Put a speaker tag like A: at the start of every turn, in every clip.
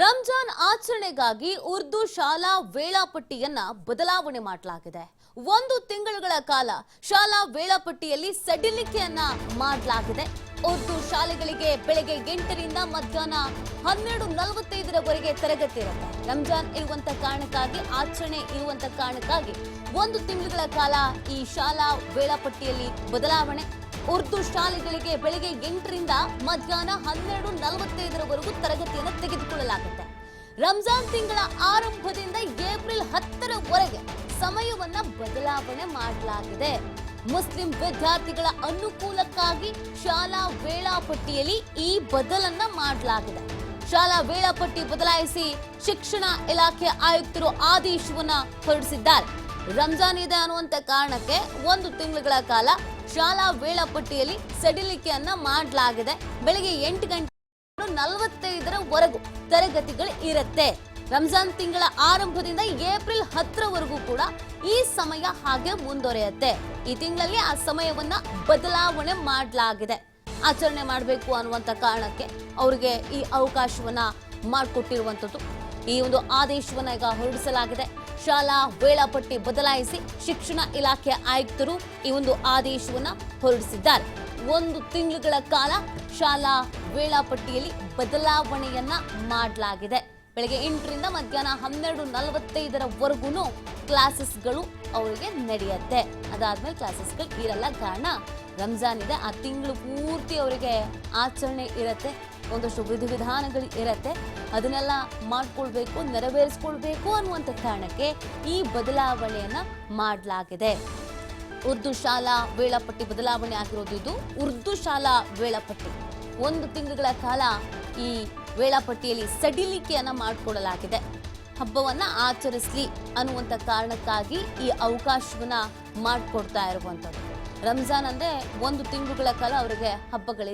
A: ರಂಜಾನ್ ಆಚರಣೆಗಾಗಿ ಉರ್ದು ಶಾಲಾ ವೇಳಾಪಟ್ಟಿಯನ್ನ ಬದಲಾವಣೆ ಮಾಡಲಾಗಿದೆ. ಒಂದು ತಿಂಗಳುಗಳ ಕಾಲ ಶಾಲಾ ವೇಳಾಪಟ್ಟಿಯಲ್ಲಿ ಸಡಿಲಿಕೆಯನ್ನ ಮಾಡಲಾಗಿದೆ. ಉರ್ದು ಶಾಲೆಗಳಿಗೆ ಬೆಳಗ್ಗೆ ಎಂಟರಿಂದ ಮಧ್ಯಾಹ್ನ ಹನ್ನೆರಡು ನಲವತ್ತೈದರವರೆಗೆ ತರಗತಿ ಇರುತ್ತೆ. ರಂಜಾನ್ ಇರುವಂತ ಕಾರಣಕ್ಕಾಗಿ, ಆಚರಣೆ ಇರುವಂತ ಕಾರಣಕ್ಕಾಗಿ ಒಂದು ತಿಂಗಳುಗಳ ಕಾಲ ಈ ಶಾಲಾ ವೇಳಾಪಟ್ಟಿಯಲ್ಲಿ ಬದಲಾವಣೆ. ಉರ್ದು ಶಾಲೆಗಳಿಗೆ ಬೆಳಗ್ಗೆ ಎಂಟರಿಂದ ಮಧ್ಯಾಹ್ನ ಹನ್ನೆರಡು ನಲವತ್ತೈದರವರೆಗೂ ತರಗತಿಯನ್ನು ತೆಗೆದುಕೊಳ್ಳಲಾಗುತ್ತೆ. ರಂಜಾನ್ ತಿಂಗಳ ಆರಂಭದಿಂದ ಏಪ್ರಿಲ್ ಹತ್ತರವರೆಗೆ ಸಮಯವನ್ನ ಬದಲಾವಣೆ ಮಾಡಲಾಗಿದೆ. ಮುಸ್ಲಿಂ ವಿದ್ಯಾರ್ಥಿಗಳ ಅನುಕೂಲಕ್ಕಾಗಿ ಶಾಲಾ ವೇಳಾಪಟ್ಟಿಯಲ್ಲಿ ಈ ಬದಲನ್ನ ಮಾಡಲಾಗಿದೆ. ಶಾಲಾ ವೇಳಾಪಟ್ಟಿ ಬದಲಾಯಿಸಿ ಶಿಕ್ಷಣ ಇಲಾಖೆ ಆಯುಕ್ತರು ಆದೇಶವನ್ನ ಹೊರಡಿಸಿದ್ದಾರೆ. ರಂಜಾನ್ ಇದೆ ಅನ್ನುವಂತ ಕಾರಣಕ್ಕೆ ಒಂದು ತಿಂಗಳ ಕಾಲ ಶಾಲಾ ವೇಳಾಪಟ್ಟಿಯಲ್ಲಿ ಸಡಿಲಿಕೆಯನ್ನ ಮಾಡಲಾಗಿದೆ. ಬೆಳಿಗ್ಗೆ ಎಂಟು ಗಂಟೆ ನಲವತ್ತೈದರವರೆಗೂ ತರಗತಿಗಳು ಇರುತ್ತೆ. ರಂಜಾನ್ ತಿಂಗಳ ಆರಂಭದಿಂದ ಏಪ್ರಿಲ್ ಹತ್ತರವರೆಗೂ ಕೂಡ ಈ ಸಮಯ ಹಾಗೆ ಮುಂದುವರಿಯುತ್ತೆ. ಈ ತಿಂಗಳಲ್ಲಿ ಆ ಸಮಯವನ್ನ ಬದಲಾವಣೆ ಮಾಡಲಾಗಿದೆ. ಆಚರಣೆ ಮಾಡಬೇಕು ಅನ್ನುವಂತ ಕಾರಣಕ್ಕೆ ಅವರಿಗೆ ಈ ಅವಕಾಶವನ್ನ ಮಾಡಿಕೊಟ್ಟಿರುವಂಥದ್ದು. ಈ ಒಂದು ಆದೇಶವನ್ನ ಈಗ ಹೊರಡಿಸಲಾಗಿದೆ. ಶಾಲಾ ವೇಳಾಪಟ್ಟಿ ಬದಲಾಯಿಸಿ ಶಿಕ್ಷಣ ಇಲಾಖೆ ಆಯುಕ್ತರು ಈ ಒಂದು ಆದೇಶವನ್ನ ಹೊರಡಿಸಿದ್ದಾರೆ. ಒಂದು ತಿಂಗಳುಗಳ ಕಾಲ ಶಾಲಾ ವೇಳಾಪಟ್ಟಿಯಲ್ಲಿ ಬದಲಾವಣೆಯನ್ನ ಮಾಡಲಾಗಿದೆ. ಬೆಳಗ್ಗೆ ಎಂಟರಿಂದ ಮಧ್ಯಾಹ್ನ ಹನ್ನೆರಡು ನಲವತ್ತೈದರವರೆಗೂ ಕ್ಲಾಸಸ್ಗಳು ಅವರಿಗೆ ನಡೆಯುತ್ತೆ. ಅದಾದ್ಮೇಲೆ ಕ್ಲಾಸಸ್ಗಳು ಇರಲ್ಲ. ಕಾರಣ ರಂಜಾನ್ ಇದೆ. ಆ ತಿಂಗಳು ಪೂರ್ತಿ ಅವರಿಗೆ ಆಚರಣೆ ಇರುತ್ತೆ. ಒಂದಷ್ಟು ವಿಧಿವಿಧಾನಗಳು ಇರುತ್ತೆ. ಅದನ್ನೆಲ್ಲ ಮಾಡ್ಕೊಳ್ಬೇಕು, ನೆರವೇರಿಸ್ಕೊಳ್ಬೇಕು ಅನ್ನುವಂಥ ಕಾರಣಕ್ಕೆ ಈ ಬದಲಾವಣೆಯನ್ನು ಮಾಡಲಾಗಿದೆ. ಉರ್ದು ಶಾಲಾ ವೇಳಾಪಟ್ಟಿ ಬದಲಾವಣೆ ಆಗಿರೋದು ಇದು. ಉರ್ದು ಶಾಲಾ ವೇಳಾಪಟ್ಟಿ. ಒಂದು ತಿಂಗಳ ಕಾಲ ಈ ವೇಳಾಪಟ್ಟಿಯಲ್ಲಿ ಸಡಿಲಿಕೆಯನ್ನ ಮಾಡಿಕೊಡಲಾಗಿದೆ ಹಬ್ಬವನ್ನ ಆಚರಿಸಲಿ ಅನ್ನುವಂಥ ಕಾರಣಕ್ಕಾಗಿ ಈ ಅವಕಾಶವನ್ನ ಮಾಡಿಕೊಡ್ತಾ ಇರುವಂಥದ್ದು ರಂಜಾನ್ ಅಂದ್ರೆ ಒಂದು ತಿಂಗಳುಗಳ ಕಾಲ ಅವರಿಗೆ ಹಬ್ಬಗಳ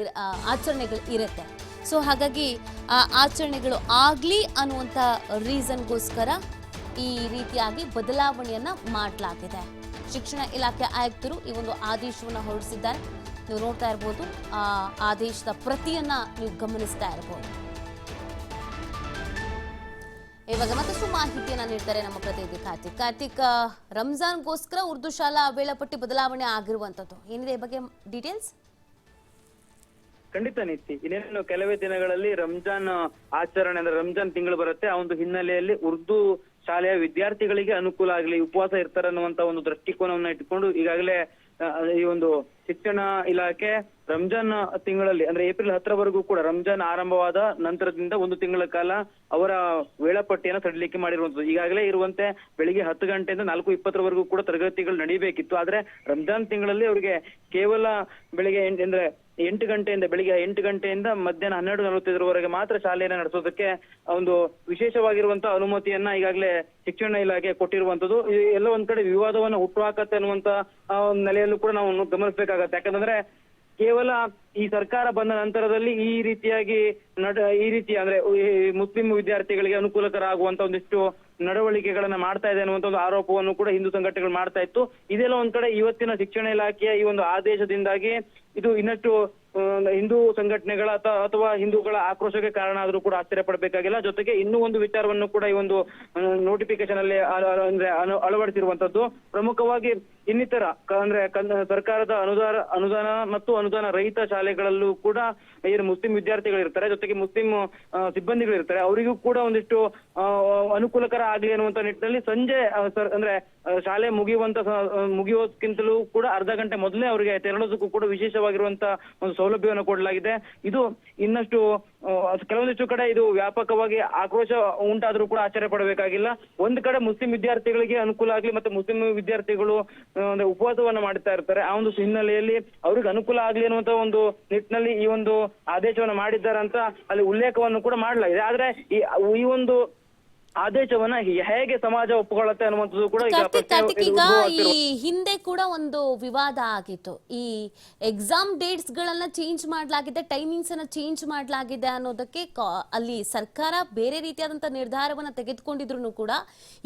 A: ಆಚರಣೆಗಳು ಇರುತ್ತೆ. ಸೊ ಹಾಗಾಗಿ, ಆ, ಆಚರಣೆಗಳು ಆಗಲಿ ಅನ್ನುವಂಥ ರೀಸನ್ಗೋಸ್ಕರ ಈ ರೀತಿಯಾಗಿ ಬದಲಾವಣೆಯನ್ನ ಮಾಡಲಾಗಿದೆ. ಶಿಕ್ಷಣ ಇಲಾಖೆ ಆಯುಕ್ತರು ಈ ಒಂದು ಆದೇಶವನ್ನು ಹೊರಡಿಸಿದ್ದಾರೆ. ನೀವು ನೋಡ್ತಾ ಇರ್ಬೋದು, ಆ ಆದೇಶದ ಪ್ರತಿಯನ್ನ ನೀವು ಗಮನಿಸ್ತಾ ಇರಬಹುದು ಇವಾಗ ಮತ್ತಷ್ಟು ಮಾಹಿತಿಯನ್ನ ನೀಡ್ತಾರೆ ನಮ್ಮ ಪ್ರತಿನಿಧಿ ಕಾರ್ತಿಕ್. ಕಾರ್ತಿಕ್ ರಂಜಾನ್ಗೋಸ್ಕರ ಉರ್ದು ಶಾಲಾ ವೇಳಾಪಟ್ಟಿ ಬದಲಾವಣೆ ಆಗಿರುವಂತದ್ದು ಏನಿದೆ ಬಗ್ಗೆ ಡೀಟೇಲ್ಸ್?
B: ಖಂಡಿತ ನೀತಿ ಇನ್ನೇನು ಕೆಲವೇ ದಿನಗಳಲ್ಲಿ ರಂಜಾನ್ ಆಚರಣೆ ಅಂದ್ರೆ ರಂಜಾನ್ ತಿಂಗಳು ಬರುತ್ತೆ. ಆ ಒಂದು ಹಿನ್ನೆಲೆಯಲ್ಲಿ ಉರ್ದು ಶಾಲೆಯ ವಿದ್ಯಾರ್ಥಿಗಳಿಗೆ ಅನುಕೂಲ ಆಗಲಿ, ಉಪವಾಸ ಇರ್ತಾರೆ ಅನ್ನುವಂತ ಒಂದು ದೃಷ್ಟಿಕೋನವನ್ನ ಇಟ್ಕೊಂಡು ಈಗಾಗಲೇ ಈ ಒಂದು ಶಿಕ್ಷಣ ಇಲಾಖೆ ರಂಜಾನ್ ತಿಂಗಳಲ್ಲಿ, ಅಂದ್ರೆ ಏಪ್ರಿಲ್ ಹತ್ತರವರೆಗೂ ಕೂಡ ರಂಜಾನ್ ಆರಂಭವಾದ ನಂತರದಿಂದ ಒಂದು ತಿಂಗಳ ಕಾಲ ಅವರ ವೇಳಾಪಟ್ಟಿಯನ್ನು ಸಡಿಲಿಕೆ ಮಾಡಿರುವಂತದ್ದು. ಈಗಾಗಲೇ ಇರುವಂತೆ ಬೆಳಿಗ್ಗೆ ಹತ್ತು ಗಂಟೆಯಿಂದ ನಾಲ್ಕು ಇಪ್ಪತ್ತರವರೆಗೂ ಕೂಡ ತರಗತಿಗಳು ನಡೀಬೇಕಿತ್ತು. ಆದ್ರೆ ರಂಜಾನ್ ತಿಂಗಳಲ್ಲಿ ಅವರಿಗೆ ಕೇವಲ ಬೆಳಿಗ್ಗೆ ಅಂದ್ರೆ ಎಂಟು ಗಂಟೆಯಿಂದ ಬೆಳಿಗ್ಗೆ ಎಂಟು ಗಂಟೆಯಿಂದ ಮಧ್ಯಾಹ್ನ ಹನ್ನೆರಡು ನಲವತ್ತೈದರವರೆಗೆ ಮಾತ್ರ ಶಾಲೆಯನ್ನು ನಡೆಸೋದಕ್ಕೆ ಒಂದು ವಿಶೇಷವಾಗಿರುವಂತಹ ಅನುಮತಿಯನ್ನ ಈಗಾಗಲೇ ಶಿಕ್ಷಣ ಇಲಾಖೆ ಕೊಟ್ಟಿರುವಂತದ್ದು. ಎಲ್ಲ ಒಂದ್ ಕಡೆ ವಿವಾದವನ್ನ ಹುಟ್ಟುಹಾಕತ್ತೆ ಅನ್ನುವಂತ ನೆಲೆಯಲ್ಲೂ ಕೂಡ ನಾವು ಗಮನಿಸಬೇಕಾಗತ್ತೆ. ಯಾಕಂದ್ರೆ ಕೇವಲ ಈ ಸರ್ಕಾರ ಬಂದ ನಂತರದಲ್ಲಿ ಈ ರೀತಿಯಾಗಿ ನಡ, ಈ ರೀತಿ ಅಂದ್ರೆ ಮುಸ್ಲಿಂ ವಿದ್ಯಾರ್ಥಿಗಳಿಗೆ ಅನುಕೂಲಕರ ಆಗುವಂತ ಒಂದಿಷ್ಟು ನಡವಳಿಕೆಗಳನ್ನ ಮಾಡ್ತಾ ಇದೆ ಅನ್ನುವಂತ ಒಂದು ಆರೋಪವನ್ನು ಕೂಡ ಹಿಂದೂ ಸಂಘಟನೆಗಳು ಮಾಡ್ತಾ ಇತ್ತು. ಇದೆಲ್ಲ ಒಂದ್ ಕಡೆ ಇವತ್ತಿನ ಶಿಕ್ಷಣ ಇಲಾಖೆಯ ಈ ಒಂದು ಆದೇಶದಿಂದಾಗಿ ಇದು ಇನ್ನಷ್ಟು ಹಿಂದೂ ಸಂಘಟನೆಗಳ ಅಥ- ಅಥವಾ ಹಿಂದೂಗಳ ಆಕ್ರೋಶಕ್ಕೆ ಕಾರಣ ಆದರೂ ಕೂಡ ಆಶ್ಚರ್ಯ ಪಡಬೇಕಾಗಿಲ್ಲ. ಜೊತೆಗೆ ಇನ್ನೂ ಒಂದು ವಿಚಾರವನ್ನು ಕೂಡ ಈ ಒಂದು ನೋಟಿಫಿಕೇಶನ್ ಅಲ್ಲಿ ಅಂದ್ರೆ ಅಳವಡಿಸಿರುವಂತದ್ದು ಪ್ರಮುಖವಾಗಿ ಇನ್ನಿತರ ಅಂದ್ರೆ ಸರ್ಕಾರದ ಅನುದಾನ ಅನುದಾನ ಮತ್ತು ಅನುದಾನ ರಹಿತ ಶಾಲೆಗಳಲ್ಲೂ ಕೂಡ ಏನು ಮುಸ್ಲಿಂ ವಿದ್ಯಾರ್ಥಿಗಳು ಇರ್ತಾರೆ ಜೊತೆಗೆ ಮುಸ್ಲಿಂ ಸಿಬ್ಬಂದಿಗಳಿರ್ತಾರೆ. ಅವರಿಗೂ ಕೂಡ ಒಂದಿಷ್ಟು ಅನುಕೂಲಕರ ಆಗ್ಲಿ ಅನ್ನುವಂತ ನಿಟ್ಟಿನಲ್ಲಿ ಸಂಜೆ ಅಂದ್ರೆ ಶಾಲೆ ಮುಗಿಯುವಂತ ಮುಗಿಯೋದಕ್ಕಿಂತಲೂ ಕೂಡ ಅರ್ಧ ಗಂಟೆ ಮೊದಲೇ ಅವರಿಗೆ ತೆರಳೋದಕ್ಕೂ ಕೂಡ ವಿಶೇಷವಾಗಿರುವಂತ ಒಂದು ಸೌಲಭ್ಯವನ್ನು ಕೊಡಲಾಗಿದೆ. ಇದು ಇನ್ನಷ್ಟು ಕೆಲವೊಂದಿಷ್ಟು ಕಡೆ ಇದು ವ್ಯಾಪಕವಾಗಿ ಆಕ್ರೋಶ ಉಂಟಾದ್ರೂ ಕೂಡ ಆಶ್ಚರ್ಯ ಪಡಬೇಕಾಗಿಲ್ಲ. ಒಂದ್ ಕಡೆ ಮುಸ್ಲಿಂ ವಿದ್ಯಾರ್ಥಿಗಳಿಗೆ ಅನುಕೂಲ ಆಗ್ಲಿ ಮತ್ತೆ ಮುಸ್ಲಿಂ ವಿದ್ಯಾರ್ಥಿಗಳು ಅಂದ್ರೆ ಉಪವಾಸವನ್ನ ಮಾಡ್ತಾ ಇರ್ತಾರೆ. ಆ ಒಂದು ಹಿನ್ನೆಲೆಯಲ್ಲಿ ಅವ್ರಿಗೆ ಅನುಕೂಲ ಆಗ್ಲಿ ಅನ್ನುವಂತ ಒಂದು ನಿಟ್ಟಿನಲ್ಲಿ ಈ ಒಂದು ಆದೇಶವನ್ನ ಮಾಡಿದ್ದಾರೆ ಅಂತ ಅಲ್ಲಿ ಉಲ್ಲೇಖವನ್ನು ಕೂಡ ಮಾಡಲಾಗಿದೆ. ಆದ್ರೆ ಈ ಒಂದು ಆದೇಶವನ್ನ ಹೇಗೆ ಸಮಾಜ ಒಪ್ಪಿಕೊಳ್ಳುತ್ತೆ ಅನ್ನುವಂಥದ್ದು ಕೂಡ ಈಗ
A: ಕಾರ್ತಿಕ್
B: ಪ್ರಶ್ನೆ
A: ಕಾರ್ತಿಕ್ ಈಗ
B: ಉದ್ಭವವಾಗ್ತಿರೋ-
A: ಈ ಹಿಂದೆ ಕೂಡ ಒಂದು ವಿವಾದ ಆಗಿತ್ತು. ಈ ಎಕ್ಸಾಮ್ ಡೇಟ್ಸ್ ಗಳನ್ನ ಚೇಂಜ್ ಮಾಡಲಾಗಿದೆ ಟೈಮಿಂಗ್ಸ್ ಅನ್ನ ಚೇಂಜ್ ಮಾಡಲಾಗಿದೆ ಅನ್ನೋದಕ್ಕೆ ಕಾ- ಅಲ್ಲಿ ಸರ್ಕಾರ ಬೇರೆ ರೀತಿಯಾದಂತ ನಿರ್ಧಾರವನ್ನ ತೆಗೆದುಕೊಂಡಿದ್ರು ಕೂಡ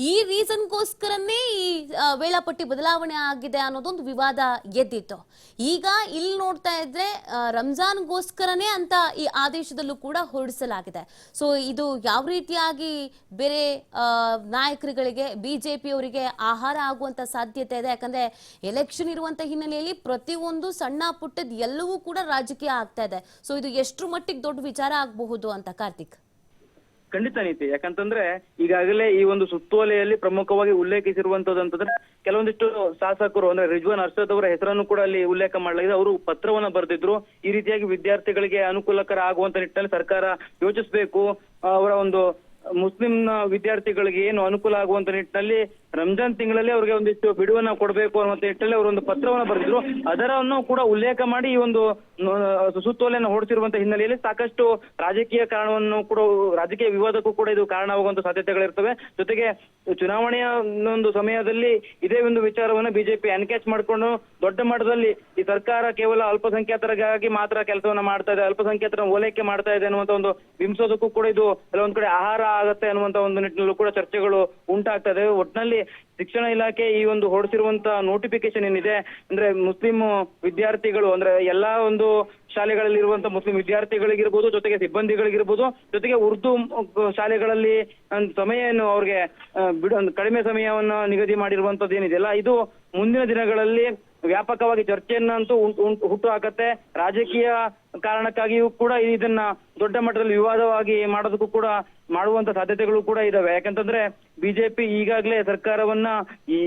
A: ಈ ರೀಸನ್ ರೀಸನ್ಗೋಸ್ಕರನೇ ಈ ಆ, ವೇಳಾಪಟ್ಟಿ ಬದಲಾವಣೆ ಆಗಿದೆ ಅನ್ನೋದೊಂದು ವಿವಾದ ಎದ್ದಿತ್ತು. ಈಗ ಇಲ್ಲಿ ನೋಡ್ತಾ ಇದ್ರೆ ರಂಜಾನ್ ಗೋಸ್ಕರನೇ ಅಂತ ಈ ಆದೇಶದಲ್ಲೂ ಕೂಡ ಹೊರಡಿಸಲಾಗಿದೆ. ಸೊ ಇದು ಯಾವ ರೀತಿಯಾಗಿ ಬೇರೆ ಆ, ನಾಯಕರುಗಳಿಗೆ ಬಿಜೆಪಿ ಅವರಿಗೆ ಆಹಾರ ಆಗುವಂತ ಸಾಧ್ಯತೆ ಇದೆ. ಯಾಕಂದ್ರೆ ಎಲೆಕ್ಷನ್ ಇರುವಂತ ಹಿನ್ನೆಲೆಯಲ್ಲಿ ಪ್ರತಿಯೊಂದು ಸಣ್ಣ ಪುಟ್ಟದ ಎಲ್ಲವೂ ಕೂಡ ರಾಜಕೀಯ ಆಗ್ತಾ ಇದೆ. ಸೊ ಇದು ಎಷ್ಟು ಮಟ್ಟಿಗೆ ದೊಡ್ಡ ವಿಚಾರ ಆಗಬಹುದು ಅಂತ ಕಾರ್ತಿಕ್?
B: ಖಂಡಿತ ನೀತಿ ಯಾಕಂತಂದ್ರೆ ಈಗಾಗಲೇ ಈ ಒಂದು ಸುತ್ತೋಲೆಯಲ್ಲಿ ಪ್ರಮುಖವಾಗಿ ಉಲ್ಲೇಖಿಸಿರುವಂತದ್ದು ಅಂತಂದ್ರೆ ಕೆಲವೊಂದಿಷ್ಟು ಶಾಸಕರು ಅಂದ್ರೆ ರಿಜ್ವಾನ್ ಅರ್ಷದ್ ಅವರ ಹೆಸರನ್ನು ಕೂಡ ಅಲ್ಲಿ ಉಲ್ಲೇಖ ಮಾಡಲಾಗಿದೆ. ಅವರು ಪತ್ರವನ್ನ ಬರೆದಿದ್ರು. ಈ ರೀತಿಯಾಗಿ ವಿದ್ಯಾರ್ಥಿಗಳಿಗೆ ಅನುಕೂಲಕರ ಆಗುವಂತ ನಿಟ್ಟಿನಲ್ಲಿ ಸರ್ಕಾರ ಯೋಚಿಸಬೇಕು. ಅವರ ಒಂದು ಮುಸ್ಲಿಂ ವಿದ್ಯಾರ್ಥಿಗಳಿಗೆ ಏನು ಅನುಕೂಲ ಆಗುವಂತ ನಿಟ್ಟಿನಲ್ಲಿ ರಂಜಾನ್ ತಿಂಗಳಲ್ಲಿ ಅವರಿಗೆ ಒಂದಿಷ್ಟು ಬಿಡುವನ್ನ ಕೊಡಬೇಕು ಅನ್ನುವಂತ ಹಿಟ್ಟಲ್ಲಿ ಅವರು ಒಂದು ಪತ್ರವನ್ನ ಬರೆದಿದ್ರು. ಅದರನ್ನು ಕೂಡ ಉಲ್ಲೇಖ ಮಾಡಿ ಈ ಒಂದು ಸುತ್ತೋಲೆಯನ್ನು ಹೊಡಿಸಿರುವಂತಹ ಹಿನ್ನೆಲೆಯಲ್ಲಿ ಸಾಕಷ್ಟು ರಾಜಕೀಯ ಕಾರಣವನ್ನು ಕೂಡ, ರಾಜಕೀಯ ವಿವಾದಕ್ಕೂ ಕೂಡ ಇದು ಕಾರಣವಾಗುವಂತ ಸಾಧ್ಯತೆಗಳಿರ್ತವೆ. ಜೊತೆಗೆ ಚುನಾವಣೆಯ ಒಂದು ಸಮಯದಲ್ಲಿ ಇದೇ ಒಂದು ವಿಚಾರವನ್ನು ಬಿಜೆಪಿ ಅನ್ಕ್ಯಾಚ್ ಮಾಡಿಕೊಂಡು ದೊಡ್ಡ ಮಟ್ಟದಲ್ಲಿ ಈ ಸರ್ಕಾರ ಕೇವಲ ಅಲ್ಪಸಂಖ್ಯಾತರಿಗಾಗಿ ಮಾತ್ರ ಕೆಲಸವನ್ನ ಮಾಡ್ತಾ ಇದೆ ಅಲ್ಪಸಂಖ್ಯಾತರ ಓಲೈಕೆ ಮಾಡ್ತಾ ಇದೆ ಅನ್ನುವಂತ ಒಂದು ಬಿಂಬಿಸೋದಕ್ಕೂ ಕೂಡ ಇದು ಕೆಲವೊಂದ್ ಕಡೆ ಆಹಾರ ಆಗತ್ತೆ ಅನ್ನುವಂತ ಒಂದು ನಿಟ್ಟಿನಲ್ಲೂ ಕೂಡ ಚರ್ಚೆಗಳು ಉಂಟಾಗ್ತದೆ ಇದೆ ಶಿಕ್ಷಣ ಇಲಾಖೆ ಈ ಒಂದು ಹೊರಡಿಸಿರುವಂತಹ ನೋಟಿಫಿಕೇಶನ್ ಏನಿದೆ, ಅಂದ್ರೆ ಮುಸ್ಲಿಂ ವಿದ್ಯಾರ್ಥಿಗಳು, ಅಂದ್ರೆ ಎಲ್ಲಾ ಒಂದು ಶಾಲೆಗಳಲ್ಲಿ ಇರುವಂತಹ ಮುಸ್ಲಿಂ ವಿದ್ಯಾರ್ಥಿಗಳಿಗಿರ್ಬೋದು, ಜೊತೆಗೆ ಸಿಬ್ಬಂದಿಗಳಿಗಿರ್ಬೋದು, ಜೊತೆಗೆ ಉರ್ದು ಶಾಲೆಗಳಲ್ಲಿ ಸಮಯವನ್ನು ಅವ್ರಿಗೆ ಕಡಿಮೆ ಸಮಯವನ್ನ ನಿಗದಿ ಮಾಡಿರುವಂತದ್ದು ಏನಿದೆಯಲ್ಲ ಇದು ಮುಂದಿನ ದಿನಗಳಲ್ಲಿ ವ್ಯಾಪಕವಾಗಿ ಚರ್ಚೆಯನ್ನಂತೂ ಹುಟ್ಟು ಹಾಕತ್ತೆ. ರಾಜಕೀಯ ಕಾರಣಕ್ಕಾಗಿಯೂ ಕೂಡ ಇದನ್ನ ದೊಡ್ಡ ಮಟ್ಟದಲ್ಲಿ ವಿವಾದವಾಗಿ ಮಾಡೋದಕ್ಕೂ ಕೂಡ ಮಾಡುವಂತ ಸಾಧ್ಯತೆಗಳು ಕೂಡ ಇದಾವೆ. ಯಾಕಂತಂದ್ರೆ ಬಿಜೆಪಿ ಈಗಾಗಲೇ ಸರ್ಕಾರವನ್ನ ಈ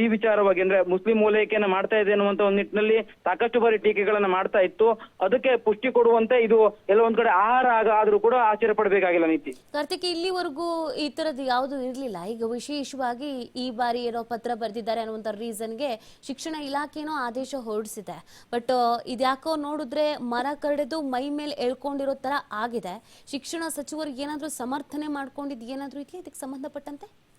B: ಈ ವಿಚಾರವಾಗಿ ಅಂದ್ರೆ ಮುಸ್ಲಿಂ ಓಲೈಕೆಯನ್ನ ಮಾಡ್ತಾ ಇದೆ ಅನ್ನುವಂತ ಒಂದು ನಿಟ್ಟಿನಲ್ಲಿ ಸಾಕಷ್ಟು ಬಾರಿ ಟೀಕೆಗಳನ್ನ ಮಾಡ್ತಾ ಇತ್ತು. ಅದಕ್ಕೆ ಪುಷ್ಟಿ ಕೊಡುವಂತೆ ಇದು ಎಲ್ಲ ಒಂದ್ ಕಡೆ ಆಹಾರ ಆಗ ಆದ್ರೂ ಕೂಡ ಆಶ್ಚರ್ಯ ಪಡಬೇಕಾಗಿಲ್ಲ ನೀತಿ.
A: ಕಾರ್ತಿಕ್, ಇಲ್ಲಿವರೆಗೂ ಈ ತರದ್ದು ಯಾವುದು ಇರಲಿಲ್ಲ. ಈಗ ವಿಶೇಷವಾಗಿ ಈ ಬಾರಿ ಏನೋ ಪತ್ರ ಬರೆದಿದ್ದಾರೆ ಅನ್ನುವಂತ ರೀಸನ್ಗೆ ಶಿಕ್ಷಣ ಇಲಾಖೆನೋ ಆದೇಶ ಹೊರಡಿಸಿದೆ. ಬಟ್ ಇದ್ಯಾಕೋ ನೋಡಿದ್ರೆ ಮರ ಕರೆದು ಮೈ ಮೇಲೆ ಎಳ್ಕೊಂಡಿರೋ ತರ ಆಗಿದೆ. ಶಿಕ್ಷಣ ಸಚಿವರು ಏನಾದ್ರೂ ಸಮರ್ಥನೆ ಮಾಡ್ಕೊಂಡಿದ್ ಏನಾದ್ರೂ ಇದೆಯಾ? ಇದಕ್ಕೆ ಸಂಬಂಧಪಟ್ಟಂತೆ?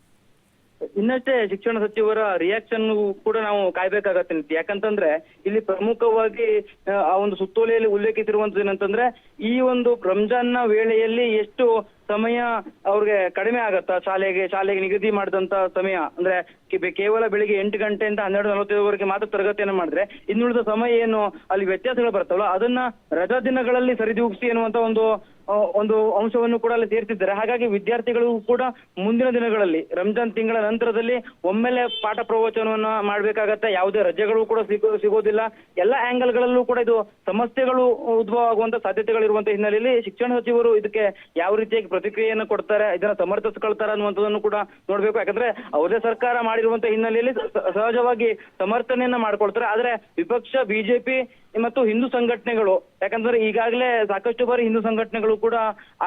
B: ಇನ್ನಷ್ಟೇ ಶಿಕ್ಷಣ ಸಚಿವರ ರಿಯಾಕ್ಷನ್ ಕೂಡ ನಾವು ಕಾಯ್ಬೇಕಾಗತ್ತೆ. ಯಾಕಂತಂದ್ರೆ ಇಲ್ಲಿ ಪ್ರಮುಖವಾಗಿ ಆ ಒಂದು ಸುತ್ತೋಲೆಯಲ್ಲಿ ಉಲ್ಲೇಖಿಸಿರುವಂತದ್ದು ಏನಂತಂದ್ರೆ ಈ ಒಂದು ರಂಜಾನ್ನ ವೇಳೆಯಲ್ಲಿ ಎಷ್ಟು ಸಮಯ ಅವ್ರಿಗೆ ಕಡಿಮೆ ಆಗತ್ತಾ? ಶಾಲೆಗೆ ಶಾಲೆಗೆ ನಿಗದಿ ಮಾಡಿದಂತ ಸಮಯ. ಅಂದ್ರೆ ಕೇವಲ ಬೆಳಿಗ್ಗೆ ಎಂಟು ಗಂಟೆಯಿಂದ ಹನ್ನೆರಡು ನಲವತ್ತೈದುವರೆಗೆ ಮಾತ್ರ ತರಗತಿಯನ್ನು ಮಾಡಿದ್ರೆ ಇನ್ನುಳಿದ ಸಮಯ ಏನು ಅಲ್ಲಿ ವ್ಯತ್ಯಾಸಗಳು ಬರ್ತಾವಲ್ಲ, ಅದನ್ನ ರಜಾ ದಿನಗಳಲ್ಲಿ ಸರಿದೂಗಿಸಿ ಎನ್ನುವಂತ ಒಂದು ಒಂದು ಅಂಶವನ್ನು ಕೂಡ ಅಲ್ಲಿ ಸೇರ್ತಿದ್ದಾರೆ. ಹಾಗಾಗಿ ವಿದ್ಯಾರ್ಥಿಗಳು ಕೂಡ ಮುಂದಿನ ದಿನಗಳಲ್ಲಿ, ರಂಜಾನ್ ತಿಂಗಳ ನಂತರದಲ್ಲಿ ಒಮ್ಮೆಲೆ ಪಾಠ ಪ್ರವಚನವನ್ನ ಮಾಡ್ಬೇಕಾಗತ್ತೆ. ಯಾವುದೇ ರಜೆಗಳು ಕೂಡ ಸಿಗೋ ಸಿಗೋದಿಲ್ಲ. ಎಲ್ಲ ಆಂಗಲ್ಗಳಲ್ಲೂ ಕೂಡ ಇದು ಸಮಸ್ಯೆಗಳು ಉದ್ಭವ ಆಗುವಂತ ಸಾಧ್ಯತೆಗಳಿರುವಂತ ಹಿನ್ನೆಲೆಯಲ್ಲಿ ಶಿಕ್ಷಣ ಸಚಿವರು ಇದಕ್ಕೆ ಯಾವ ರೀತಿಯಾಗಿ ಪ್ರತಿಕ್ರಿಯೆಯನ್ನು ಕೊಡ್ತಾರೆ, ಇದನ್ನ ಸಮರ್ಥಿಸ್ಕೊಳ್ತಾರೆ ಅನ್ನುವಂಥದ್ದನ್ನು ಕೂಡ ನೋಡ್ಬೇಕು. ಯಾಕಂದ್ರೆ ಅವರೇ ಸರ್ಕಾರ ಮಾಡಿರುವಂತ ಹಿನ್ನೆಲೆಯಲ್ಲಿ ಸಹಜವಾಗಿ ಸಮರ್ಥನೆಯನ್ನ ಮಾಡ್ಕೊಳ್ತಾರೆ. ಆದ್ರೆ ವಿಪಕ್ಷ, ಬಿಜೆಪಿ ಮತ್ತು ಹಿಂದೂ ಸಂಘಟನೆಗಳು ಯಾಕಂದ್ರೆ ಈಗಾಗಲೇ ಸಾಕಷ್ಟು ಬಾರಿ ಹಿಂದೂ ಸಂಘಟನೆಗಳು ಕೂಡ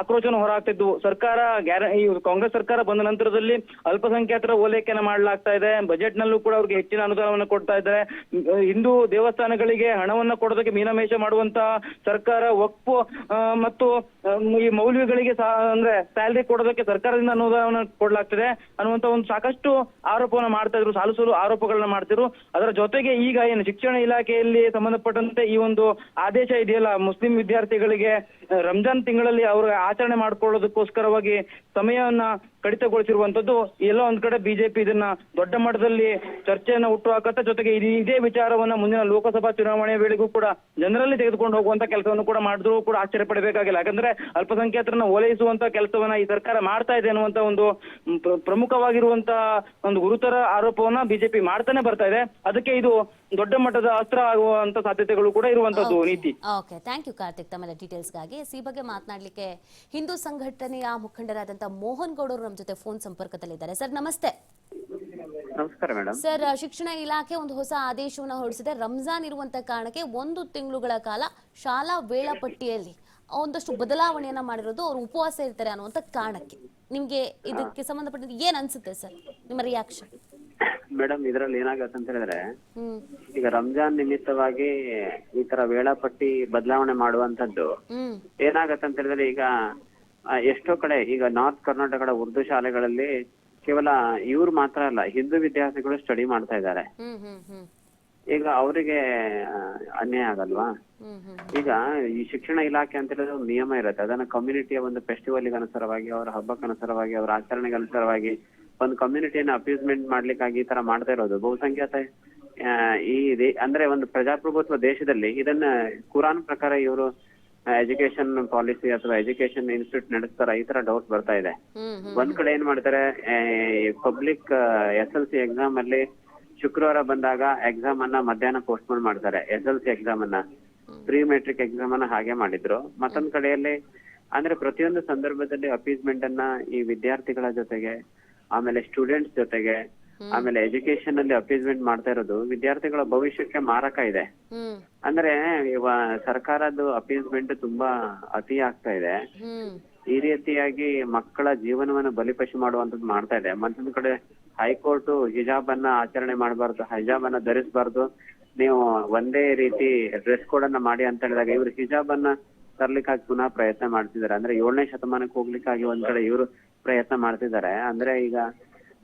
B: ಆಕ್ರೋಶವನ್ನು ಹೊರಹಾಕ್ತಿದ್ವು. ಸರ್ಕಾರ ಗ್ಯಾರ ಕಾಂಗ್ರೆಸ್ ಸರ್ಕಾರ ಬಂದ ನಂತರದಲ್ಲಿ ಅಲ್ಪಸಂಖ್ಯಾತರ ಓಲೈಕೆಯನ್ನು ಮಾಡಲಾಗ್ತಾ ಇದೆ. ಬಜೆಟ್ ನಲ್ಲೂ ಕೂಡ ಅವ್ರಿಗೆ ಹೆಚ್ಚಿನ ಅನುದಾನವನ್ನು ಕೊಡ್ತಾ ಇದ್ದಾರೆ. ಹಿಂದೂ ದೇವಸ್ಥಾನಗಳಿಗೆ ಹಣವನ್ನ ಕೊಡೋದಕ್ಕೆ ಮೀನಮೇಷ ಮಾಡುವಂತ ಸರ್ಕಾರ ಒಪ್ಪು ಮತ್ತು ಈ ಮೌಲ್ವಿಗಳಿಗೆ ಅಂದ್ರೆ ಸ್ಯಾಲರಿ ಕೊಡೋದಕ್ಕೆ ಸರ್ಕಾರದಿಂದ ಅನುದಾನ ಕೊಡಲಾಗ್ತದೆ ಅನ್ನುವಂತ ಒಂದು ಸಾಕಷ್ಟು ಆರೋಪವನ್ನ ಮಾಡ್ತಾ ಇದ್ರು, ಸಾಲು ಸಾಲು ಆರೋಪಗಳನ್ನ ಮಾಡ್ತಿದ್ರು ಅದರ ಜೊತೆಗೆ ಈಗ ಏನು ಶಿಕ್ಷಣ ಇಲಾಖೆಯಲ್ಲಿ ಸಂಬಂಧಪಟ್ಟಂತೆ ಈ ಒಂದು ಆದೇಶ ಇದೆಯಲ್ಲ, ಮುಸ್ಲಿಂ ವಿದ್ಯಾರ್ಥಿಗಳಿಗೆ ರಂಜಾನ್ ತಿಂಗಳಲ್ಲಿ ಅವರು ಆಚರಣೆ ಮಾಡ್ಕೊಳ್ಳೋದಕ್ಕೋಸ್ಕರವಾಗಿ ಸಮಯವನ್ನ ಕಡಿತಗೊಳಿಸಿರುವಂತದ್ದು ಎಲ್ಲ ಒಂದ್ ಕಡೆ ಬಿಜೆಪಿ ಇದನ್ನ ದೊಡ್ಡ ಮಟ್ಟದಲ್ಲಿ ಚರ್ಚೆಯನ್ನ ಹುಟ್ಟು ಹಾಕತ್ತೆ. ಜೊತೆಗೆ ಇದು- ವಿಚಾರವನ್ನ ಮುಂದಿನ ಲೋಕಸಭಾ ಚುನಾವಣೆ ವೇಳೆಗೂ ಕೂಡ ಜನರಲ್ಲಿ ತೆಗೆದುಕೊಂಡು ಹೋಗುವಂತ ಕೆಲಸವನ್ನು ಕೂಡ ಮಾಡಿದ್ರು ಕೂಡ ಆಶ್ಚರ್ಯ ಪಡಬೇಕಾಗಿಲ್ಲ. ಯಾಕಂದ್ರೆ ಅಲ್ಪಸಂಖ್ಯಾತರನ್ನ ಓಲೈಸುವಂತ ಕೆಲಸವನ್ನ ಈ ಸರ್ಕಾರ ಮಾಡ್ತಾ ಇದೆ ಅನ್ನುವಂತ ಒಂದು ಪ್ರಮುಖವಾಗಿರುವಂತ ಒಂದು ಗುರುತರ ಆರೋಪವನ್ನ ಬಿಜೆಪಿ ಮಾಡ್ತಾನೆ ಬರ್ತಾ ಇದೆ. ಅದಕ್ಕೆ ಇದು ದೊಡ್ಡ ಮಟ್ಟದ ಅಸ್ತ್ರ ಆಗುವಂತ ಸಾಧ್ಯತೆಗಳು ಕೂಡ ಇರುವಂತದ್ದು ನೀತಿ.
A: ಓಕೆ ಥ್ಯಾಂಕ್ ಯು ಕಾರ್ತಿಕ್ ತಮ್ಮೆಲ್ಲ ಡೀಟೇಲ್ಸ್ಗಾಗಿ ಈ ಬಗ್ಗೆ ಮಾತನಾಡಲಿಕ್ಕೆ ಹಿಂದೂ ಸಂಘಟನೆಯ ಮುಖಂಡರಾದಂತಹ ಮೋಹನ್ ಗೌಡರು ನಮ್ಮ ಜೊತೆ ಫೋನ್ ಸಂಪರ್ಕದಲ್ಲಿದ್ದಾರೆ. ಸರ್ ನಮಸ್ತೆ.
C: ನಮಸ್ಕಾರ ಮೇಡಮ್.
A: ಸರ್ ಶಿಕ್ಷಣ ಇಲಾಖೆ ಒಂದು ಹೊಸ ಆದೇಶವನ್ನು ಹೊರಡಿಸಿದೆ. ರಂಜಾನ್ ಇರುವಂತ ಕಾರಣಕ್ಕೆ ಒಂದು ತಿಂಗಳುಗಳ ಕಾಲ ಶಾಲಾ ವೇಳಾಪಟ್ಟಿಯಲ್ಲಿ ಒಂದಷ್ಟು ಬದಲಾವಣೆಯನ್ನ ಮಾಡಿರೋದು ಅವರು ಉಪವಾಸ ಇರ್ತಾರೆ ಅನ್ನುವಂತ ಕಾರಣಕ್ಕೆ. ನಿಮ್ಗೆ ಇದಕ್ಕೆ ಸಂಬಂಧಪಟ್ಟಂತೆ ಏನ್ ಅನ್ಸುತ್ತೆ ಸರ್ ನಿಮ್ಮ ರಿಯಾಕ್ಷನ್
C: ಮೇಡಮ್ ಇದ್ರಲ್ಲಿ ಏನಾಗತ್ತೆ ಅಂತ ಹೇಳಿದ್ರೆ ಈಗ ರಂಜಾನ್ ನಿಮಿತ್ತವಾಗಿ ಈ ತರ ವೇಳಾಪಟ್ಟಿ ಬದಲಾವಣೆ ಮಾಡುವಂತದ್ದು ಏನಾಗತ್ತೆ ಅಂತ ಹೇಳಿದ್ರೆ ಈಗ ಆ, ಎಷ್ಟೋ ಕಡೆ ಈಗ ನಾರ್ತ್ ಕರ್ನಾಟಕದ ಉರ್ದು ಶಾಲೆಗಳಲ್ಲಿ ಕೇವಲ ಇವ್ರು ಮಾತ್ರ ಅಲ್ಲ ಹಿಂದೂ ವಿದ್ಯಾರ್ಥಿಗಳು ಸ್ಟಡಿ ಮಾಡ್ತಾ ಇದ್ದಾರೆ.
A: ಹ್ಮ್ ಹ್ಮ್ ಹ್ಮ್.
C: ಈಗ ಅವರಿಗೆ ಅನ್ಯಾಯ ಆಗಲ್ವಾ?
A: ಹ್ಮ್ ಹ್ಮ್
C: ಈಗ ಈ ಶಿಕ್ಷಣ ಇಲಾಖೆ ಅಂತ ಹೇಳಿದ್ರೆ ಒಂದು ನಿಯಮ ಇರುತ್ತೆ. ಅದನ್ನ ಕಮ್ಯುನಿಟಿಯ ಒಂದು ಫೆಸ್ಟಿವಲ್ ಅನುಸಾರವಾಗಿ ಅವರ ಹಬ್ಬಕ್ಕನುಸಾರವಾಗಿ ಅವರ ಆಚರಣೆಗೆ ಅನುಸಾರವಾಗಿ ಒಂದು ಕಮ್ಯುನಿಟಿಯನ್ನ ಅಪ್ಯೂಸ್ಮೆಂಟ್ ಮಾಡ್ಲಿಕ್ಕಾಗಿ ಈ ತರ ಮಾಡ್ತಾ ಇರೋದು. ಬಹುಸಂಖ್ಯಾತ ಈ ದೇ- ಅಂದ್ರೆ ಒಂದು ಪ್ರಜಾಪ್ರಭುತ್ವ ದೇಶದಲ್ಲಿ ಇದನ್ನ ಕುರಾನ್ ಪ್ರಕಾರ ಇವರು ಎಜುಕೇಶನ್ ಪಾಲಿಸಿ ಅಥವಾ ಎಜುಕೇಶನ್ ಇನ್ಸ್ಟಿಟ್ಯೂಟ್ ನಡೆಸ್ತಾರ ಈ ತರ ಡೌಟ್ ಬರ್ತಾ ಇದೆ. ಒಂದ್ ಕಡೆ ಏನ್ ಮಾಡ್ತಾರೆ public S L C exam ಅಲ್ಲಿ ಶುಕ್ರವಾರ ಬಂದಾಗ ಎಕ್ಸಾಮ್ ಅನ್ನ ಮಧ್ಯಾಹ್ನ ಪೋಸ್ಟ್ಪೋನ್ ಮಾಡ್ತಾರೆ ಎಸ್ ಎಲ್ ಸಿ ಎಕ್ಸಾಮ್ ಅನ್ನ. ಪ್ರೀ ಮೆಟ್ರಿಕ್ ಎಕ್ಸಾಮ್ ಅನ್ನ ಹಾಗೆ ಮಾಡಿದ್ರು. ಮತ್ತೊಂದ್ ಕಡೆಯಲ್ಲಿ ಅಂದ್ರೆ ಪ್ರತಿಯೊಂದು ಸಂದರ್ಭದಲ್ಲಿ ಅಪೀಸ್ಮೆಂಟ್ ಅನ್ನ ಈ ವಿದ್ಯಾರ್ಥಿಗಳ ಜೊತೆಗೆ ಆಮೇಲೆ ಸ್ಟೂಡೆಂಟ್ಸ್ ಜೊತೆಗೆ ಆಮೇಲೆ ಎಜುಕೇಶನ್ ಅಲ್ಲಿ ಅಪೀಸ್ಮೆಂಟ್ ಮಾಡ್ತಾ ಇರೋದು ವಿದ್ಯಾರ್ಥಿಗಳ ಭವಿಷ್ಯಕ್ಕೆ ಮಾರಕ ಇದೆ. ಅಂದ್ರೆ ಇವ ಸರ್ಕಾರದ ಅಪೀಸ್ಮೆಂಟ್ ತುಂಬಾ ಅತಿ ಆಗ್ತಾ ಇದೆ. ಈ ರೀತಿಯಾಗಿ ಮಕ್ಕಳ ಜೀವನವನ್ನು ಬಲಿಪಶು ಮಾಡುವಂತದ್ದು ಮಾಡ್ತಾ ಇದೆ. ಮತ್ತೊಂದು ಕಡೆ ಹೈಕೋರ್ಟ್ ಹಿಜಾಬ್ ಅನ್ನ ಆಚರಣೆ ಮಾಡಬಾರ್ದು ಹಿಜಾಬ್ ಅನ್ನ ಧರಿಸಬಾರ್ದು. ನೀವು ಒಂದೇ ರೀತಿ ಡ್ರೆಸ್ ಕೋಡ್ ಅನ್ನ ಮಾಡಿ ಅಂತ ಹೇಳಿದಾಗ ಇವ್ರು ಹಿಜಾಬ್ ಅನ್ನ ತರ್ಲಿಕ್ಕಾಗಿ ಪುನಃ ಪ್ರಯತ್ನ ಮಾಡ್ತಿದ್ದಾರೆ. ಅಂದ್ರೆ ಏಳನೇ ಶತಮಾನಕ್ಕೆ ಹೋಗ್ಲಿಕ್ಕಾಗಿ ಒಂದ್ ಕಡೆ ಇವರು ಪ್ರಯತ್ನ ಮಾಡ್ತಿದ್ದಾರೆ. ಅಂದ್ರೆ ಈಗ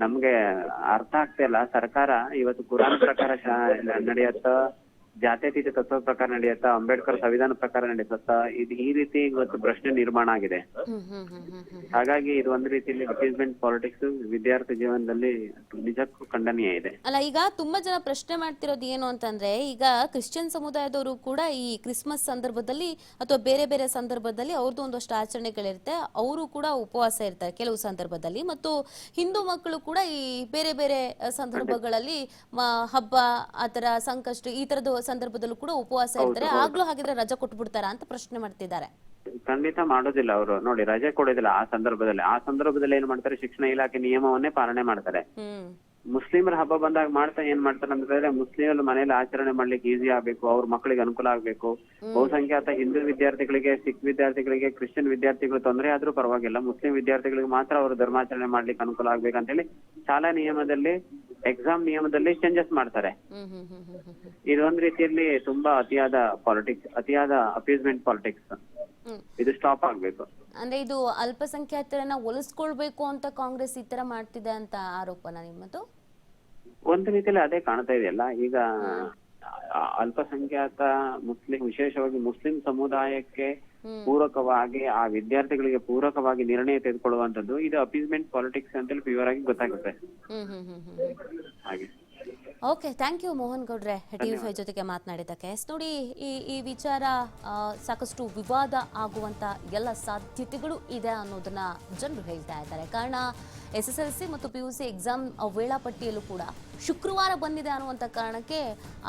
C: ನಮ್ಗೆ ಅರ್ಥ ಆಗ್ತಾ ಇಲ್ಲ. ಸರ್ಕಾರ ಇವತ್ತು ಕುರಾನ್ ಪ್ರಕಾರ ನಡೆಯತ್ತ ಜಾತ್ಯತೀತ ತತ್ವ ಪ್ರಕಾರ ನಡೆಯುತ್ತಾ ಅಂಬೇಡ್ಕರ್ ಸಂವಿಧಾನ ಪ್ರಕಾರ ನಡೆಸುತ್ತಾ ಇದು ಈ ರೀತಿ ಇವತ್ತು ಪ್ರಶ್ನೆ ನಿರ್ಮಾಣ ಆಗಿದೆ. ಹಾಗಾಗಿ ಇದು ಒಂದು ರೀತಿಯಲ್ಲಿ ಅಪೀಸ್ಮೆಂಟ್ ಪಾಲಿಟಿಕ್ಸ್ ವಿದ್ಯಾರ್ಥಿ ಜೀವನದಲ್ಲಿ ನಿಜಕ್ಕೂ ಖಂಡನೀಯ ಇದೆ.
A: ಅಲ್ಲ ಈಗ ತುಂಬಾ ಜನ ಪ್ರಶ್ನೆ ಮಾಡ್ತಿರೋದು ಏನು ಅಂತಂದ್ರೆ ಈಗ ಕ್ರಿಶ್ಚಿಯನ್ ಸಮುದಾಯದವರು ಕೂಡ ಈ ಕ್ರಿಸ್ಮಸ್ ಸಂದರ್ಭದಲ್ಲಿ ಅಥವಾ ಬೇರೆ ಬೇರೆ ಸಂದರ್ಭದಲ್ಲಿ ಅವ್ರದ್ದು ಒಂದಷ್ಟು ಆಚರಣೆಗಳಿರುತ್ತೆ. ಅವರು ಕೂಡ ಉಪವಾಸ ಇರ್ತಾರೆ ಕೆಲವು ಸಂದರ್ಭದಲ್ಲಿ. ಮತ್ತು ಹಿಂದೂ ಮಕ್ಕಳು ಕೂಡ ಈ ಬೇರೆ ಬೇರೆ ಸಂದರ್ಭಗಳಲ್ಲಿ ಹಬ್ಬ ಆತರ ಸಂಕಷ್ಟ ಈ ತರದ ಸಂದರ್ಭದಲ್ಲೂ ಕೂಡ ಉಪವಾಸ ಇರ್ತಾರೆ. ಆಗ್ಲೂ ಹಾಗಿದ್ರೆ ರಜಾ ಕೊಟ್ಬಿಡ್ತಾರಾ ಅಂತ ಪ್ರಶ್ನೆ ಮಾಡ್ತಿದ್ದಾರೆ.
C: ಖಂಡಿತ ಮಾಡೋದಿಲ್ಲ ಅವರು. ನೋಡಿ ರಜೆ ಕೊಡೋದಿಲ್ಲ ಆ ಸಂದರ್ಭದಲ್ಲಿ. ಆ ಸಂದರ್ಭದಲ್ಲಿ ಏನ್ ಮಾಡ್ತಾರೆ? ಶಿಕ್ಷಣ ಇಲಾಖೆ ನಿಯಮವನ್ನೇ ಪಾಲನೆ ಮಾಡ್ತಾರೆ. ಮುಸ್ಲಿಮರ ಹಬ್ಬ ಬಂದಾಗ ಮಾಡ್ತಾ ಏನ್ ಮಾಡ್ತಾರೆ ಅಂತ ಹೇಳಿದ್ರೆ ಮುಸ್ಲಿಮರು ಮನೆಯಲ್ಲಿ ಆಚರಣೆ ಮಾಡ್ಲಿಕ್ಕೆ ಈಸಿ ಆಗ್ಬೇಕು ಅವ್ರ ಮಕ್ಕಳಿಗೆ ಅನುಕೂಲ ಆಗ್ಬೇಕು. ಬಹುಸಂಖ್ಯಾತ ಹಿಂದೂ ವಿದ್ಯಾರ್ಥಿಗಳಿಗೆ ಸಿಖ್ ವಿದ್ಯಾರ್ಥಿಗಳಿಗೆ ಕ್ರಿಶ್ಚಿಯನ್ ವಿದ್ಯಾರ್ಥಿಗಳು ತೊಂದರೆ ಆದ್ರೂ ಪರವಾಗಿಲ್ಲ. ಮುಸ್ಲಿಂ ವಿದ್ಯಾರ್ಥಿಗಳಿಗೆ ಮಾತ್ರ ಅವರು ಧರ್ಮಾಚರಣೆ ಮಾಡ್ಲಿಕ್ಕೆ ಅನುಕೂಲ ಆಗ್ಬೇಕಂತ ಹೇಳಿ ಶಾಲಾ ನಿಯಮದಲ್ಲಿ ಎಕ್ಸಾಮ್ ನಿಯಮದಲ್ಲಿ ಚೇಂಜಸ್ ಮಾಡ್ತಾರೆ. ಇದೊಂದ್ ರೀತಿಯಲ್ಲಿ ತುಂಬಾ ಅತಿಯಾದ ಪಾಲಿಟಿಕ್ಸ್ ಅತಿಯಾದ ಅಪ್ಯೂಸ್ಮೆಂಟ್ ಪಾಲಿಟಿಕ್ಸ್ ಇದು ಸ್ಟಾಪ್ ಆಗ್ಬೇಕು.
A: ಅಂದ್ರೆ ಇದು ಅಲ್ಪಸಂಖ್ಯಾತರನ್ನ ಒಲಿಸ್ಕೊಳ್ಬೇಕು ಅಂತ ಕಾಂಗ್ರೆಸ್ ಈ ತರ ಮಾಡ್ತಿದೆ ಅಂತ ಆರೋಪನ ನಿಮ್ಮದು?
C: ಒಂದು ರೀತಿಯಲ್ಲಿ ಅದೇ ಕಾಣ್ತಾ ಇದೆಯಲ್ಲ ಈಗ ಅಲ್ಪಸಂಖ್ಯಾತ ಮುಸ್ಲಿಂ ವಿಶೇಷವಾಗಿ ಮುಸ್ಲಿಂ ಸಮುದಾಯಕ್ಕೆ ಪೂರಕವಾಗಿ ಆ ವಿದ್ಯಾರ್ಥಿಗಳಿಗೆ ಪೂರಕವಾಗಿ ನಿರ್ಣಯ ತೆಗೆದುಕೊಳ್ಳುವಂತದ್ದು ಇದು ಅಪೀಸ್ಮೆಂಟ್ ಪಾಲಿಟಿಕ್ಸ್ ಅಂತೇಳಿ ಪ್ಯೂರ್ ಆಗಿ ಗೊತ್ತಾಗುತ್ತೆ. ಹಾಗೆ.
A: ಓಕೆ ಥ್ಯಾಂಕ್ ಯು ಮೋಹನ್ ಗೌಡ್ರೆ ಟಿ ವಿ ಫೈವ್ ಜೊತೆಗೆ ಮಾತನಾಡಿದ್ದಕ್ಕೆ. ಎಸ್ ನೋಡಿ ಈ ಈ ವಿಚಾರ ಸಾಕಷ್ಟು ವಿವಾದ ಆಗುವಂಥ ಎಲ್ಲ ಸಾಧ್ಯತೆಗಳು ಇದೆ ಅನ್ನೋದನ್ನ ಜನರು ಹೇಳ್ತಾ ಇದ್ದಾರೆ. ಕಾರಣ ಎಸ್ ಎಸ್ ಎಲ್ ಸಿ ಮತ್ತು ಪಿ ಯು ಸಿ ಎಕ್ಸಾಮ್ ವೇಳಾಪಟ್ಟಿಯಲ್ಲೂ ಕೂಡ ಶುಕ್ರವಾರ ಬಂದಿದೆ ಅನ್ನುವಂಥ ಕಾರಣಕ್ಕೆ,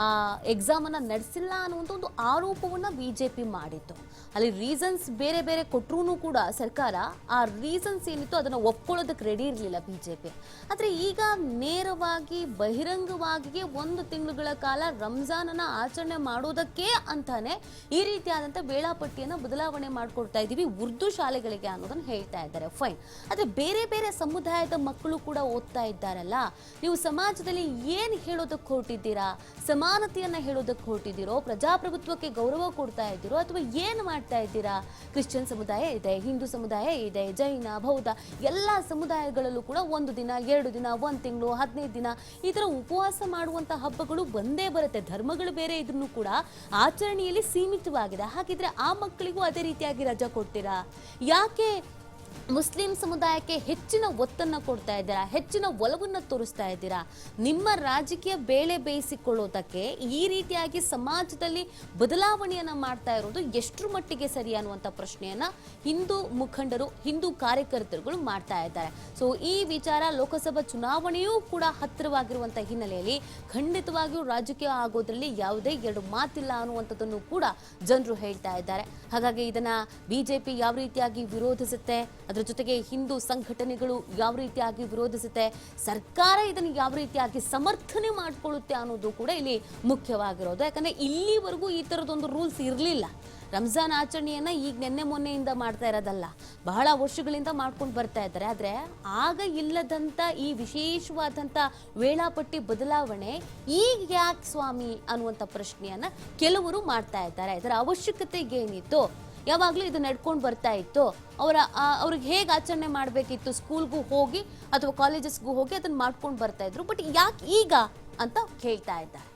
A: ಆ ಎಕ್ಸಾಮ್ ಅನ್ನ ನಡೆಸಿಲ್ಲ ಅನ್ನುವಂಥ ಒಂದು ಆರೋಪವನ್ನ ಬಿಜೆಪಿ ಮಾಡಿತ್ತು. ಅಲ್ಲಿ ರೀಸನ್ಸ್ ಬೇರೆ ಬೇರೆ ಕೊಟ್ಟರೂ ಕೂಡ ಸರ್ಕಾರ ಆ ರೀಸನ್ಸ್ ಏನಿತ್ತು ಅದನ್ನು ಒಪ್ಕೊಳ್ಳೋದಕ್ಕೆ ರೆಡಿ ಇರಲಿಲ್ಲ ಬಿ ಜೆ ಪಿ ಆದರೆ ಈಗ ನೇರವಾಗಿ ಬಹಿರಂಗವಾಗಿಯೇ ಒಂದು ತಿಂಗಳುಗಳ ಕಾಲ ರಂಜಾನನ್ನು ಆಚರಣೆ ಮಾಡೋದಕ್ಕೆ ಅಂತಾನೆ ಈ ರೀತಿಯಾದಂಥ ವೇಳಾಪಟ್ಟಿಯನ್ನು ಬದಲಾವಣೆ ಮಾಡಿಕೊಡ್ತಾ ಇದ್ದೀವಿ ಉರ್ದು ಶಾಲೆಗಳಿಗೆ ಅನ್ನೋದನ್ನು ಹೇಳ್ತಾ ಇದ್ದಾರೆ. ಫೈನ್ ಆದರೆ ಬೇರೆ ಬೇರೆ ಸಮುದಾಯದ ಮಕ್ಕಳು ಕೂಡ ಓದ್ತಾ ಇದ್ದಾರಲ್ಲ. ನೀವು ಸಮಾಜದಲ್ಲಿ ಏನು ಹೇಳೋದಕ್ಕೆ ಹೊರಟಿದ್ದೀರಾ? ಸಮಾನತೆಯನ್ನು ಹೇಳೋದಕ್ಕೆ ಹೊರಟಿದ್ದೀರೋ? ಪ್ರಜಾಪ್ರಭುತ್ವಕ್ಕೆ ಗೌರವ ಕೊಡ್ತಾ ಇದ್ದೀರೋ? ಅಥವಾ ಏನು ಮಾಡ್ತಾ ಇದ್ದೀರಾ? ಕ್ರಿಶ್ಚಿಯನ್ ಸಮುದಾಯ ಇದೆ, ಹಿಂದೂ ಸಮುದಾಯ ಇದೆ, ಜೈನ, ಬೌದ್ಧ, ಎಲ್ಲ ಸಮುದಾಯಗಳಲ್ಲೂ ಕೂಡ ಒಂದು ದಿನ, ಎರಡು ದಿನ, ಒಂದು ತಿಂಗಳು, ಹದಿನೈದು ದಿನ ಈ ಥರ ಉಪವಾಸ ಮಾಡುವಂತ ಹಬ್ಬಗಳು ಬಂದೇ ಬರುತ್ತೆ. ಧರ್ಮಗಳು ಬೇರೆ ಇದ್ರೂ ಕೂಡ ಆಚರಣೆಯಲ್ಲಿ ಸೀಮಿತವಾಗಿದೆ. ಹಾಗಿದ್ರೆ ಆ ಮಕ್ಕಳಿಗೂ ಅದೇ ರೀತಿಯಾಗಿ ರಜಾ ಕೊಡ್ತೀರಾ? ಯಾಕೆ ಮುಸ್ಲಿಂ ಸಮುದಾಯಕ್ಕೆ ಹೆಚ್ಚಿನ ಒತ್ತನ್ನು ಕೊಡ್ತಾ ಇದ್ದೀರಾ? ಹೆಚ್ಚಿನ ಒಲವನ್ನು ತೋರಿಸ್ತಾ ಇದ್ದೀರಾ? ನಿಮ್ಮ ರಾಜಕೀಯ ಬೇಳೆ ಬೇಯಿಸಿಕೊಳ್ಳೋದಕ್ಕೆ ಈ ರೀತಿಯಾಗಿ ಸಮಾಜದಲ್ಲಿ ಬದಲಾವಣೆಯನ್ನು ಮಾಡ್ತಾ ಇರೋದು ಎಷ್ಟರ ಮಟ್ಟಿಗೆ ಸರಿ ಅನ್ನುವಂಥ ಪ್ರಶ್ನೆಯನ್ನು ಹಿಂದೂ ಮುಖಂಡರು, ಹಿಂದೂ ಕಾರ್ಯಕರ್ತರುಗಳು ಮಾಡ್ತಾ ಇದ್ದಾರೆ. ಸೊ ಈ ವಿಚಾರ ಲೋಕಸಭಾ ಚುನಾವಣೆಯೂ ಕೂಡ ಹತ್ತಿರವಾಗಿರುವಂಥ ಹಿನ್ನೆಲೆಯಲ್ಲಿ ಖಂಡಿತವಾಗಿಯೂ ರಾಜಕೀಯ ಆಗೋದ್ರಲ್ಲಿ ಯಾವುದೇ ಎರಡು ಮಾತಿಲ್ಲ ಅನ್ನುವಂಥದ್ದನ್ನು ಕೂಡ ಜನರು ಹೇಳ್ತಾ ಇದ್ದಾರೆ. ಹಾಗಾಗಿ ಇದನ್ನು ಬಿಜೆಪಿ ಯಾವ ರೀತಿಯಾಗಿ ವಿರೋಧಿಸುತ್ತೆ? ಅದರ ಜೊತೆಗೆ ಹಿಂದೂ ಸಂಘಟನೆಗಳು ಯಾವ ರೀತಿಯಾಗಿ ವಿರೋಧಿಸುತ್ತೆ, ಸರ್ಕಾರ ಇದನ್ನು ಯಾವ ರೀತಿಯಾಗಿ ಸಮರ್ಥನೆ ಮಾಡಿಕೊಳ್ಳುತ್ತೆ ಅನ್ನೋದು ಕೂಡ ಇಲ್ಲಿ ಮುಖ್ಯವಾಗಿರೋದು. ಯಾಕಂದ್ರೆ ಇಲ್ಲಿವರೆಗೂ ಈ ಥರದೊಂದು ರೂಲ್ಸ್ ಇರಲಿಲ್ಲ. ರಂಜಾನ್ ಆಚರಣೆಯನ್ನ ಈಗ ನಿನ್ನೆ ಮೊನ್ನೆಯಿಂದ ಮಾಡ್ತಾ ಇರೋದಲ್ಲ. ಬಹಳ ವರ್ಷಗಳಿಂದ ಮಾಡ್ಕೊಂಡು ಬರ್ತಾ ಇದ್ದಾರೆ. ಆದ್ರೆ ಆಗ ಇಲ್ಲದಂಥ ಈ ವಿಶೇಷವಾದಂಥ ವೇಳಾಪಟ್ಟಿ ಬದಲಾವಣೆ ಈಗ ಯಾಕೆ ಸ್ವಾಮಿ ಅನ್ನುವಂಥ ಪ್ರಶ್ನೆಯನ್ನ ಕೆಲವರು ಮಾಡ್ತಾ ಇದ್ದಾರೆ. ಇದರ ಅವಶ್ಯಕತೆ ಏನಿತ್ತು ಯಾವಾಗಲೂ ಇದು ನಡ್ಕೊಂಡು ಬರ್ತಾ ಇತ್ತು. ಅವರ ಅವ್ರಿಗೆ ಹೇಗೆ ಆಚರಣೆ ಮಾಡಬೇಕಿತ್ತು? ಸ್ಕೂಲ್ಗೂ ಹೋಗಿ ಅಥವಾ ಕಾಲೇಜಸ್ಗೂ ಹೋಗಿ ಅದನ್ನು ಮಾಡ್ಕೊಂಡು ಬರ್ತಾ ಇದ್ರು. ಬಟ್ ಯಾಕೆ ಈಗ ಅಂತ ಕೇಳ್ತಾ ಇದ್ದಾರೆ.